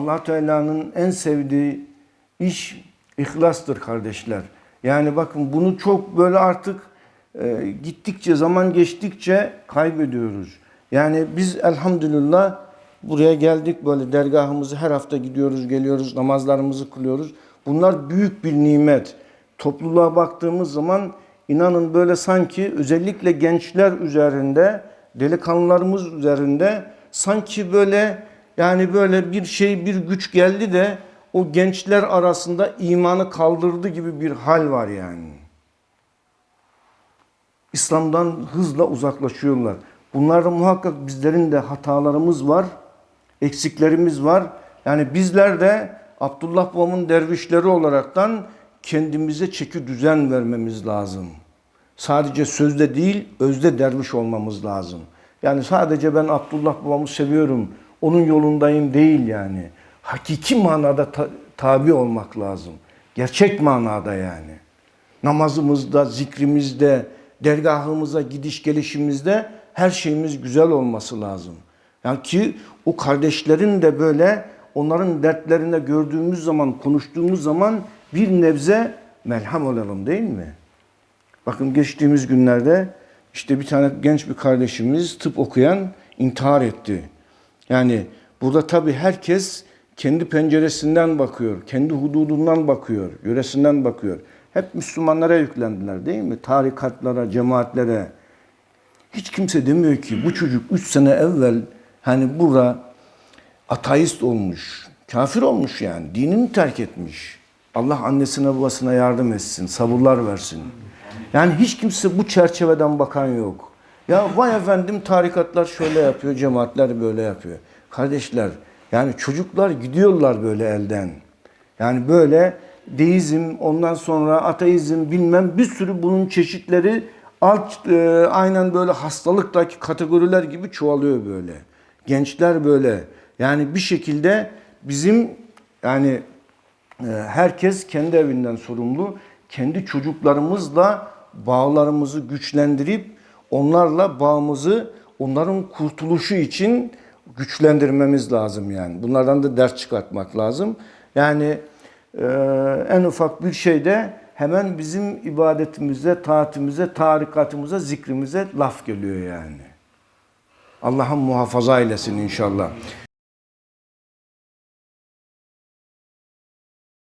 allah Teala'nın en sevdiği iş ihlastır kardeşler. Yani bakın bunu çok böyle artık e, gittikçe, zaman geçtikçe kaybediyoruz. Yani biz elhamdülillah buraya geldik böyle dergahımızı her hafta gidiyoruz, geliyoruz, namazlarımızı kılıyoruz. Bunlar büyük bir nimet. Topluluğa baktığımız zaman inanın böyle sanki özellikle gençler üzerinde, delikanlılarımız üzerinde sanki böyle yani böyle bir şey bir güç geldi de o gençler arasında imanı kaldırdı gibi bir hal var yani. İslam'dan hızla uzaklaşıyorlar. Bunlarda muhakkak bizlerin de hatalarımız var, eksiklerimiz var. Yani bizler de Abdullah babamın dervişleri olaraktan kendimize çeki düzen vermemiz lazım. Sadece sözde değil, özde derviş olmamız lazım. Yani sadece ben Abdullah babamı seviyorum, onun yolundayım değil yani. Hakiki manada ta- tabi olmak lazım. Gerçek manada yani. Namazımızda, zikrimizde, dergahımıza gidiş gelişimizde her şeyimiz güzel olması lazım. Yani ki o kardeşlerin de böyle onların dertlerine gördüğümüz zaman, konuştuğumuz zaman bir nebze melham olalım değil mi? Bakın geçtiğimiz günlerde işte bir tane genç bir kardeşimiz tıp okuyan intihar etti. Yani burada tabii herkes kendi penceresinden bakıyor, kendi hududundan bakıyor, yöresinden bakıyor. Hep Müslümanlara yüklendiler değil mi? Tarikatlara, cemaatlere. Hiç kimse demiyor ki bu çocuk 3 sene evvel hani burada ateist olmuş, kafir olmuş yani, dinini terk etmiş. Allah annesine babasına yardım etsin, sabırlar versin. Yani hiç kimse bu çerçeveden bakan yok. Ya vay efendim tarikatlar şöyle yapıyor, cemaatler böyle yapıyor. Kardeşler yani çocuklar gidiyorlar böyle elden. Yani böyle deizm, ondan sonra ateizm bilmem bir sürü bunun çeşitleri alt e, aynen böyle hastalıktaki kategoriler gibi çoğalıyor böyle. Gençler böyle. Yani bir şekilde bizim yani e, herkes kendi evinden sorumlu. Kendi çocuklarımızla bağlarımızı güçlendirip onlarla bağımızı onların kurtuluşu için güçlendirmemiz lazım yani. Bunlardan da ders çıkartmak lazım. Yani e, en ufak bir şeyde hemen bizim ibadetimize, taatimize, tarikatımıza, zikrimize laf geliyor yani. Allah'ın muhafaza eylesin inşallah.